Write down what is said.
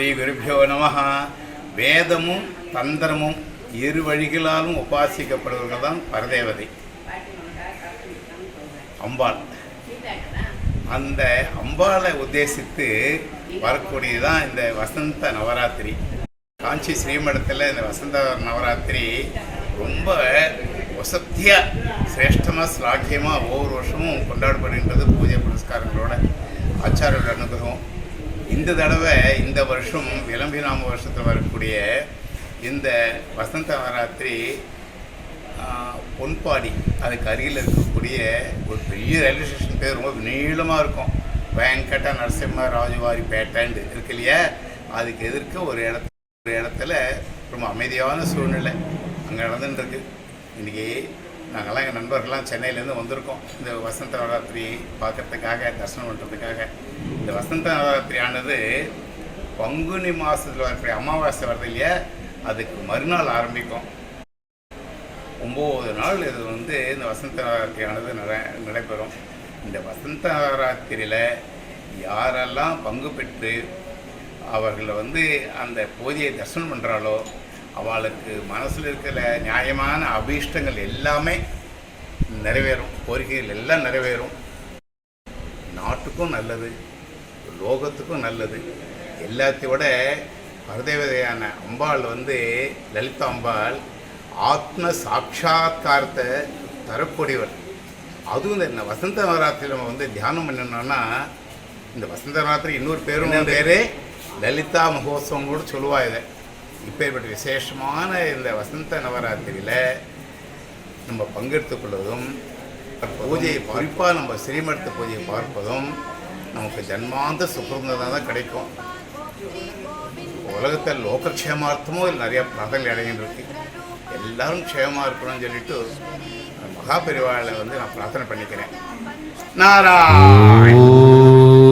ஸ்ரீகுருபியோ நம வேதமும் தந்திரமும் இரு வழிகளாலும் உபாசிக்கப்படுவர்கள் தான் பரதேவதை. அம்பாள். அந்த அம்பாளை உத்தேசித்து வரக்கூடியதான் இந்த வசந்த நவராத்திரி. காஞ்சி ஸ்ரீமடத்தில் இந்த வசந்த நவராத்திரி ரொம்ப வசத்தியாக சிரேஷ்டமாக ஸ்லாக்கியமாக ஒவ்வொரு வருஷமும் கொண்டாடப்படுகின்றது பூஜை புரஸ்காரங்களோட ஆச்சாரியோட அனுகிரகம். இந்த தடவை இந்த வருஷம் விளம்பினாம வருஷத்தில் வரக்கூடிய இந்த வசந்த நவராத்திரி பொன்பாடி அதுக்கு அருகில் இருக்கக்கூடிய ஒரு பெரிய ரயில்வே ஸ்டேஷன் பேர் ரொம்ப நீளமாக இருக்கும். வெங்கட நரசிம்ம ராஜுவாரி பேட்டாண்டு இருக்கு இல்லையா? அதுக்கு எதிர்க்க ஒரு இடத்துல ஒரு இடத்துல ரொம்ப அமைதியான சூழ்நிலை அங்கே நடந்துட்டுருக்கு இன்றைக்கி நாங்கள்லாம் எங்கள் நண்பர்கள்லாம் சென்னையிலேருந்து வந்திருக்கோம். இந்த வசந்த நவராத்திரி பார்க்கறதுக்காக தரிசனம் பண்ணுறதுக்காக இந்த வசந்த நவராத்திரி ஆனது பங்குனி மாதத்தில் வரக்கூடிய அமாவாசை வருது இல்லையா? அதுக்கு மறுநாள் ஆரம்பிக்கும். ஒம்பது நாள் இது வந்து இந்த வசந்த நவராத்திரியானது நட நடைபெறும். இந்த வசந்த நவராத்திரியில் யாரெல்லாம் பங்கு பெற்று அவர்களை வந்து அந்த பூஜையை தரிசனம் பண்ணுறாலோ அவளுக்கு மனசில் இருக்கிற நியாயமான அபீஷ்டங்கள் எல்லாமே நிறைவேறும் கோரிக்கைகள் எல்லாம் நிறைவேறும். நாட்டுக்கும் நல்லது லோகத்துக்கும் நல்லது. எல்லாத்தையோட பரதேவதையான அம்பாள் வந்து லலிதா அம்பாள் ஆத்ம சாட்சா்காரத்தை தரக்கூடியவர். அதுவும் இந்த வசந்த நவராத்திரி நம்ம வந்து தியானம் பண்ணணும்னா இந்த வசந்த நவராத்திரி இன்னொரு பேரும் பேர் லலிதா மகோத்சவம் கூட சொல்லுவா இதை. இப்பேற்பட்ட விசேஷமான இந்த வசந்த நவராத்திரியில் நம்ம பங்கெடுத்துக் கொள்வதும் பூஜையை குறிப்பாக நம்ம ஸ்ரீமடத்து பூஜையை பார்ப்பதும் நமக்கு ஜன்மாந்த சுகிருந்தம் தான் கிடைக்கும். உலகத்தில் லோகக்ஷேமார்த்தமும் இதில் நிறைய பிரார்த்தனை அடைகின்றிருக்கு எல்லாரும் க்ஷேமாக இருக்கணும்னு சொல்லிட்டு மகா பெரிவாளை வந்து நான் பிரார்த்தனை பண்ணிக்கிறேன். நாராயண்!